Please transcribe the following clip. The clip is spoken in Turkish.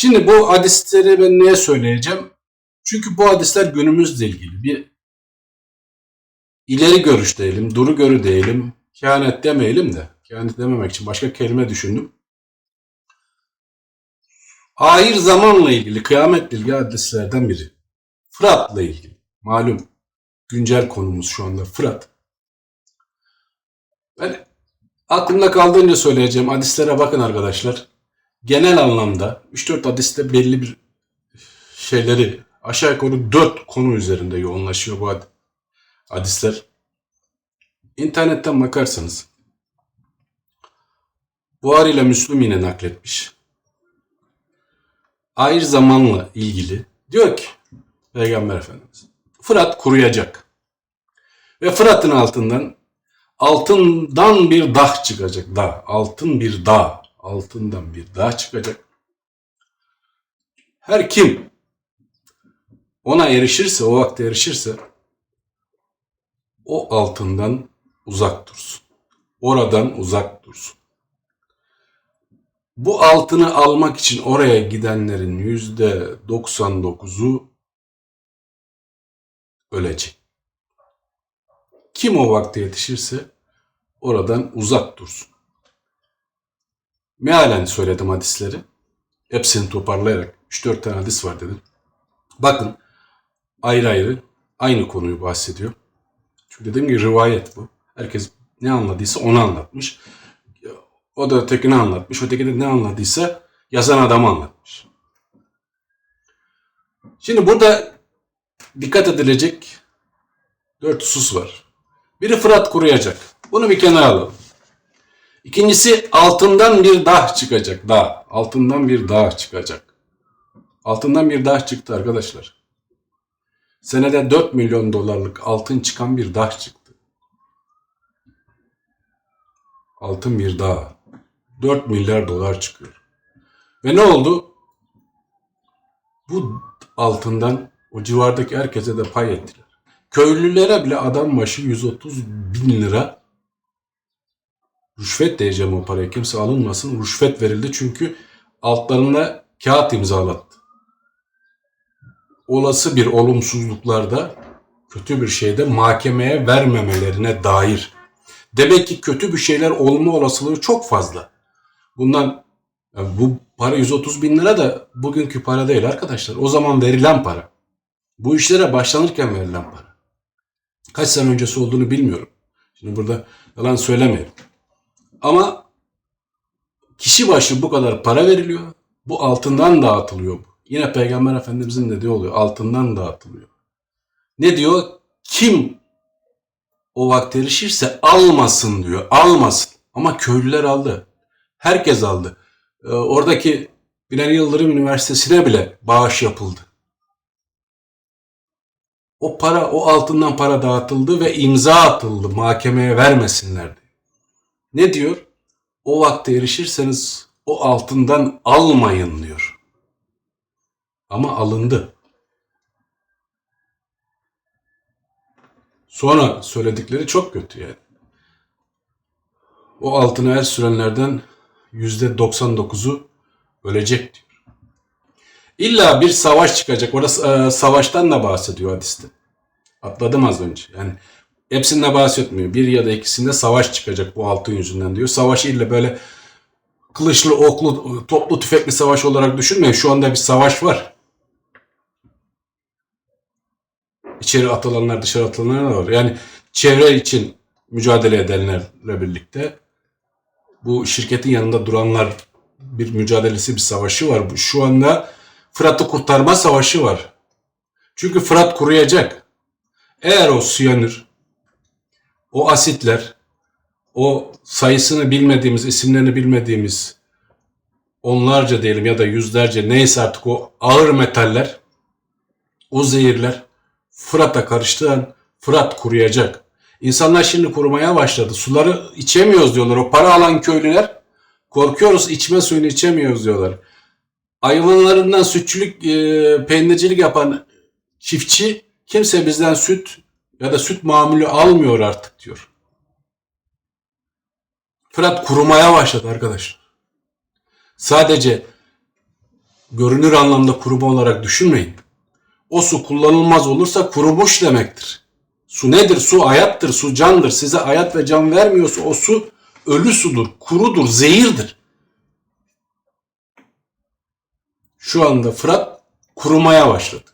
Şimdi bu hadisleri ben niye söyleyeceğim? Çünkü bu hadisler günümüzle ilgili. Bir ileri görüş diyelim, duru görü diyelim, kehanet demeyelim de. Kehanet dememek için başka kelime düşündüm. Ahir zamanla ilgili, kıyametle ilgili hadislerden biri. Fırat'la ilgili. Malum güncel konumuz şu anda Fırat. Ben aklımda kaldığınca söyleyeceğim hadislere bakın arkadaşlar. Genel anlamda 3-4 hadiste belli bir şeyleri aşağı yukarı 4 konu üzerinde yoğunlaşıyor bu had- hadisler. İnternetten bakarsanız Buhari ile Müslüm yine nakletmiş. Ayrı zamanla ilgili diyor ki Peygamber Efendimiz Fırat kuruyacak. Ve Fırat'ın altından altından bir dağ çıkacak. Dağ. Altın bir dağ. Altından bir dağ çıkacak. Her kim ona erişirse, o vakte erişirse o altından uzak dursun. Oradan uzak dursun. Bu altını almak için oraya gidenlerin yüzde 99'u ölecek. Kim o vakte yetişirse oradan uzak dursun. Mealen söyledim hadisleri. Hepsini toparlayarak 3-4 tane hadis var dedim. Bakın ayrı ayrı aynı konuyu bahsediyor. Çünkü dediğim gibi rivayet bu. Herkes ne anladıysa onu anlatmış. O da ötekini anlatmış. Öteki de ne anladıysa yazan adamı anlatmış. Şimdi burada dikkat edilecek dört husus var. Biri Fırat kuruyacak. Bunu bir kenara alalım. İkincisi altından bir dağ çıkacak. Dağ. Altından bir dağ çıkacak. Altından bir dağ çıktı arkadaşlar. Senede 4 milyon dolarlık altın çıkan bir dağ çıktı. Altın bir dağ. 4 milyar dolar çıkıyor. Ve ne oldu? Bu altından o civardaki herkese de pay ettiler. Köylülere bile adam başı 130 bin lira rüşvet diyeceğim o paraya. Kimse alınmasın. Rüşvet verildi çünkü altlarına kağıt imzalattı. Olası bir olumsuzluklarda kötü bir şeyde mahkemeye vermemelerine dair. Demek ki kötü bir şeyler olma olasılığı çok fazla. Bundan yani bu para 130 bin lira da bugünkü para değil arkadaşlar. O zaman verilen para. Bu işlere başlanırken verilen para. Kaç sene öncesi olduğunu bilmiyorum. Şimdi burada yalan söylemeyelim. Ama kişi başı bu kadar para veriliyor. Bu altından dağıtılıyor. Yine Peygamber Efendimizin dediği oluyor. Altından dağıtılıyor. Ne diyor? Kim o vakte erişirse almasın diyor. Almasın. Ama köylüler aldı. Herkes aldı. Ee, oradaki Binali Yıldırım Üniversitesi'ne bile bağış yapıldı. O para, o altından para dağıtıldı ve imza atıldı mahkemeye vermesinler. Ne diyor? O vakte erişirseniz o altından almayın diyor. Ama alındı. Sonra söyledikleri çok kötü yani. O altına el sürenlerden yüzde 99'u ölecek diyor. İlla bir savaş çıkacak. Orada e, savaştan da bahsediyor hadiste. Atladım az önce. Yani hepsinde bahsetmiyor. Bir ya da ikisinde savaş çıkacak bu altın yüzünden diyor. Savaş illa böyle kılıçlı, oklu, toplu tüfekli savaş olarak düşünmeyin. Şu anda bir savaş var. İçeri atılanlar, dışarı atılanlar da var. Yani çevre için mücadele edenlerle birlikte bu şirketin yanında duranlar bir mücadelesi, bir savaşı var. Şu anda Fırat'ı kurtarma savaşı var. Çünkü Fırat kuruyacak. Eğer o siyanür, o asitler, o sayısını bilmediğimiz, isimlerini bilmediğimiz onlarca diyelim ya da yüzlerce neyse artık o ağır metaller, o zehirler Fırat'a karıştığı an Fırat kuruyacak. İnsanlar şimdi kurumaya başladı. Suları içemiyoruz diyorlar. O para alan köylüler korkuyoruz içme suyunu içemiyoruz diyorlar. Hayvanlarından sütçülük, e, peynircilik yapan çiftçi kimse bizden süt ya da süt mamülü almıyor artık diyor. Fırat kurumaya başladı arkadaşlar. Sadece görünür anlamda kuruma olarak düşünmeyin. O su kullanılmaz olursa kurumuş demektir. Su nedir? Su hayattır, su candır. Size hayat ve can vermiyorsa o su ölü sudur, kurudur, zehirdir. Şu anda Fırat kurumaya başladı.